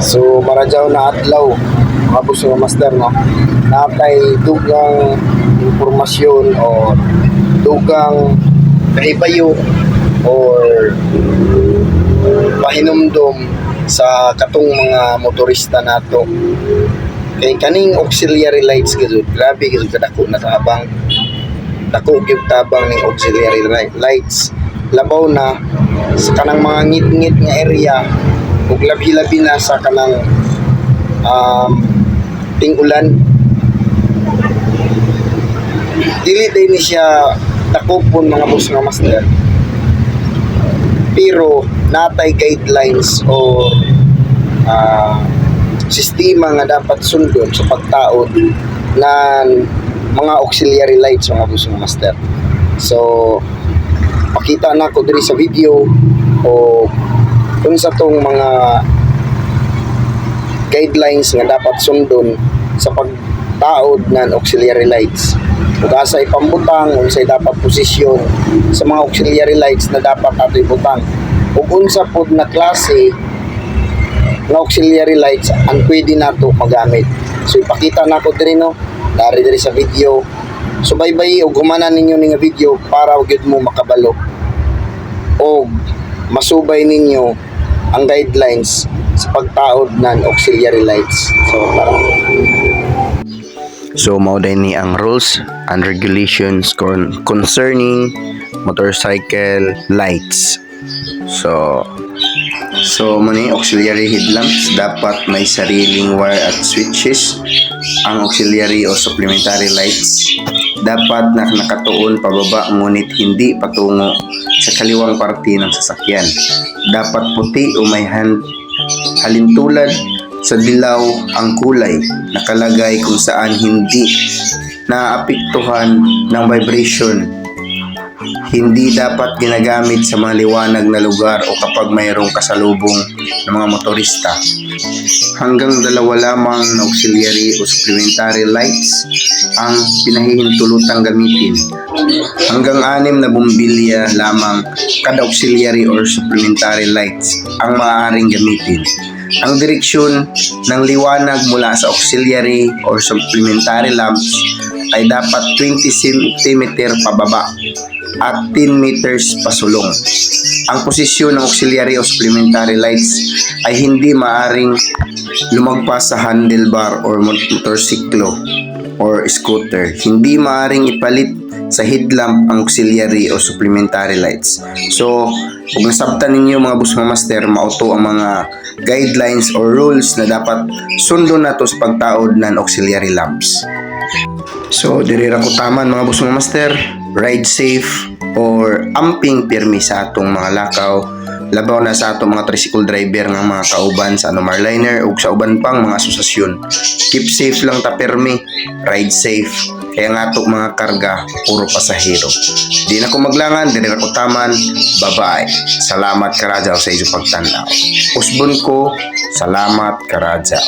So maradyaw na adlaw mga boss nga master no. Natay dugang impormasyon o dugang kahibayo or pahinumdom sa katong mga motorista nato. Kay kaning auxiliary lights gud grabe gud kadako na tabang dako gyud tabang ning auxiliary li- lights. Labaw na sa kanang mga ngit-ngit nga area ug labi-labi na sa kanang um, ting-ulan dili din ni siya dakopon mga boss nga master. Pero natay guidelines o ah, sistema nga dapat sundon sa pagtaod na mga auxiliary lights mga boss nga master. So pakita na ko diri sa video o kung sa tong mga guidelines nga dapat sundon sa pagtaod ng auxiliary lights. Ug asa ipambutang unsay dapat posisyon sa mga auxiliary lights na dapat ato ibutang. Ug unsa pod na klase nga auxiliary lights ang pwede nato magamit. So ipakita na ko diri no? Dari diri sa video. So bye-bye ug humanan ninyo ning video para gyud mo makabalo. O masubay ninyo ang guidelines sa pagtaod ng auxiliary lights. So, parang So mao din ni ang rules and regulations con- concerning motorcycle lights. So So muni auxiliary headlamps dapat may sariling wire at switches. Ang auxiliary o supplementary lights dapat na nakatuon pababa ngunit hindi patungo sa kaliwang parte ng sasakyan. Dapat puti o may hand halintulad sa dilaw ang kulay nakalagay kung saan hindi naapektuhan ng vibration hindi dapat ginagamit sa mga liwanag na lugar o kapag mayroong kasalubong ng mga motorista. Hanggang dalawa lamang na auxiliary o supplementary lights ang pinahihintulutang gamitin. Hanggang anim na bumbilya lamang kada auxiliary or supplementary lights ang maaaring gamitin. Ang direksyon ng liwanag mula sa auxiliary or supplementary lamps ay dapat 20 cm pababa at 10 meters pasulong. Ang posisyon ng auxiliary o supplementary lights ay hindi maaring lumagpas sa handlebar or mot- motorsiklo or scooter. Hindi maaring ipalit sa headlamp ang auxiliary o supplementary lights. So, kung nasabtan ninyo mga bus master, mauto ang mga guidelines or rules na dapat sundon nato sa pagtaod ng auxiliary lamps. So, diri ra ko taman mga bus master, ride safe or amping pirmi sa atong mga lakaw labaw na sa atong mga tricycle driver nga mga kauban sa Anomar Liner ug sa uban pang mga asosasyon. Keep safe lang ta pirmi, ride safe. Kaya nga ato mga karga, puro pasahero. Di na ko maglangan, diri ra ko taman. Bye-bye. Salamat karajaw sa inyong pagtanaw. Usbon ko, salamat karajaw.